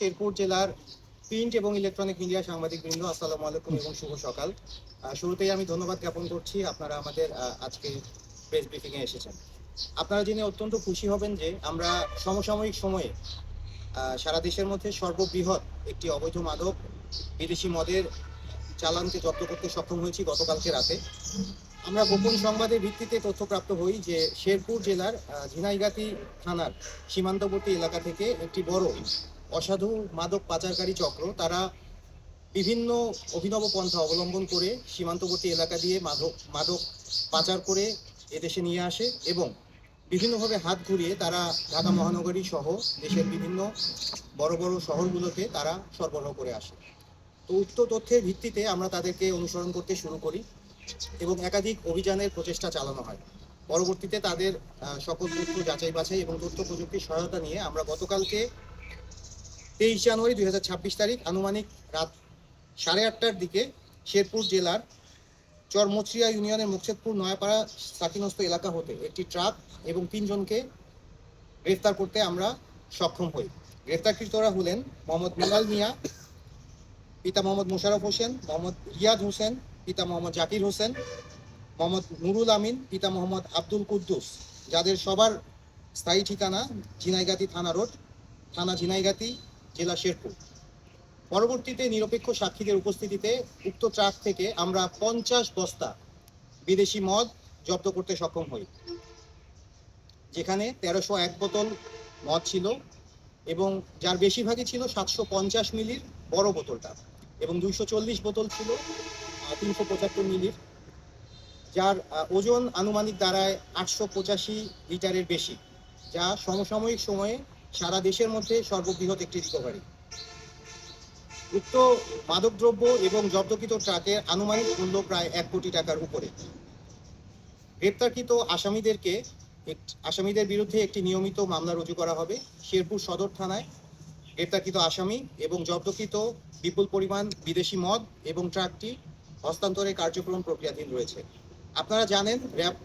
শেরপুর জেলার প্রিন্ট এবং electronic media সাংবাদিক বৃন্দ আসসালামু আলাইকুম এবং শুভ সকাল। শুরুতেই আমি ধন্যবাদ জ্ঞাপন করছি আপনারা আমাদের আজকে প্রেস ব্রিফিং এ এসেছেন। আপনারা জেনে অত্যন্ত খুশি হবেন যে আমরা সমসাময়িক সময়ে সারা দেশের মধ্যে সর্ববৃহৎ একটি অবৈধ মাদক বিদেশি মদের চালানকে জব্দ করতে সক্ষম হয়েছি গতকালকে রাতে। আমরা গোপন সংবাদের ভিত্তিতে তথ্যপ্রাপ্ত হই যে শেরপুর জেলার ঝিনাইগাতি থানার সীমান্তবর্তী এলাকা থেকে একটি বড় অসাধু মাদক পাচারকারী চক্র, তারা বিভিন্ন অভিনব পন্থা অবলম্বন করে সীমান্তবর্তী এলাকা দিয়ে মাদক মাদক পাচার করে এদেশে নিয়ে আসে এবং বিভিন্নভাবে হাত ঘুরিয়ে তারা ঢাকা মহানগরী সহ দেশের বিভিন্ন বড় বড় শহরগুলোতে তারা সরবরাহ করে আসে। তো উক্ত তথ্যের ভিত্তিতে আমরা তাদেরকে অনুসরণ করতে শুরু করি এবং একাধিক অভিযানের প্রচেষ্টা চালানো হয়। পরবর্তীতে তাদের সকল তথ্য যাচাই বাছাই এবং তথ্য প্রযুক্তির সহায়তা নিয়ে আমরা গতকালকে তেইশ জানুয়ারি দুই হাজার ছাব্বিশ তারিখ, আনুমানিক রাত সাড়ে আটটার দিকে শেরপুর জেলার চরমচরিয়া ইউনিয়নের মুকসেদপুর নয়াপাড়া সাকিনস্ত এলাকা হতে একটি ট্রাক এবং তিনজনকে গ্রেফতার করতে আমরা সক্ষম হই। গ্রেফতারকৃতরা হলেন মোহাম্মদ মিলাল মিয়া, পিতা মোহাম্মদ মোশারফ হোসেন, মোহাম্মদ রিয়াদ হোসেন, পিতা মোহাম্মদ জাকির হোসেন, মোহাম্মদ নুরুল আমিন, পিতা মোহাম্মদ আব্দুল কুদ্দুস, যাদের সবার স্থায়ী ঠিকানা ঝিনাইগাতি থানা রোড, থানা ঝিনাইগাতি জেলা শেরপুর। পরবর্তীতে নিরপেক্ষ সাক্ষীদের উপস্থিতিতে উক্ত ট্রাক থেকে আমরা পঞ্চাশ বস্তা বিদেশি মদ জব্দ করতে সক্ষম হই। যেখানে তেরোশো এক বোতল মদ ছিল এবং যার বেশিরভাগই ছিল সাতশো পঞ্চাশ মিলির বড় বোতলটা এবং দুইশো চল্লিশ বোতল ছিল তিনশো পঁচাত্তর মিলির, যার ওজন আনুমানিক দাঁড়ায় আটশো পঁচাশি লিটারের বেশি, যা সমসাময়িক সময়ে সারা দেশের মধ্যে সর্ববৃহৎ একটি রিকভারি। উক্ত মাদকদ্রব্য এবং জব্দকৃত ট্রাকের আনুমানিক মূল্য প্রায় এক কোটি টাকার উপরে। গ্রেপ্তারকৃত আসামিদেরকে আসামিদের বিরুদ্ধে একটি নিয়মিত মামলা রুজু করা হবে। শেরপুর সদর থানায় গ্রেপ্তারকৃত আসামি এবং জব্দকৃত বিপুল পরিমাণ বিদেশি মদ এবং ট্রাকটি হস্তান্তরের কার্যক্রম প্রক্রিয়াধীন রয়েছে। আপনারা জানেন, র্যাব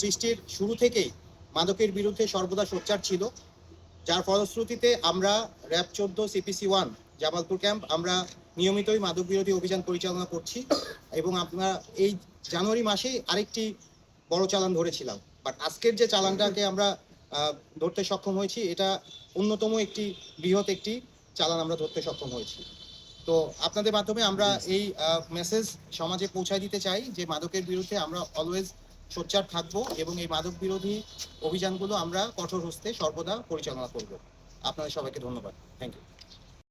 সৃষ্টির শুরু থেকেই মাদকের বিরুদ্ধে সর্বদা সোচ্চার ছিল। যার ফলশ্রুতিতে আমরা র্যাব চোদ্দ সিপিসি ওয়ান জামালপুর ক্যাম্প আমরা নিয়মিতই মাদক বিরোধী অভিযান পরিচালনা করছি এবং আমরা এই জানুয়ারি মাসেই আরেকটি বড় চালান ধরেছিলাম। বাট আজকের যে চালানটাকে আমরা ধরতে সক্ষম হয়েছি এটা অন্যতম একটি বৃহৎ একটি চালান আমরা ধরতে সক্ষম হয়েছি। তো আপনাদের মাধ্যমে আমরা এই মেসেজ সমাজে পৌঁছায় দিতে চাই যে মাদকের বিরুদ্ধে আমরা অলওয়েজ সোচ্চার থাকব এবং এই মাদক বিরোধী অভিযানগুলো আমরা কঠোর হস্তে সর্বদা পরিচালনা করব। আপনাদের সবাইকে ধন্যবাদ। Thank you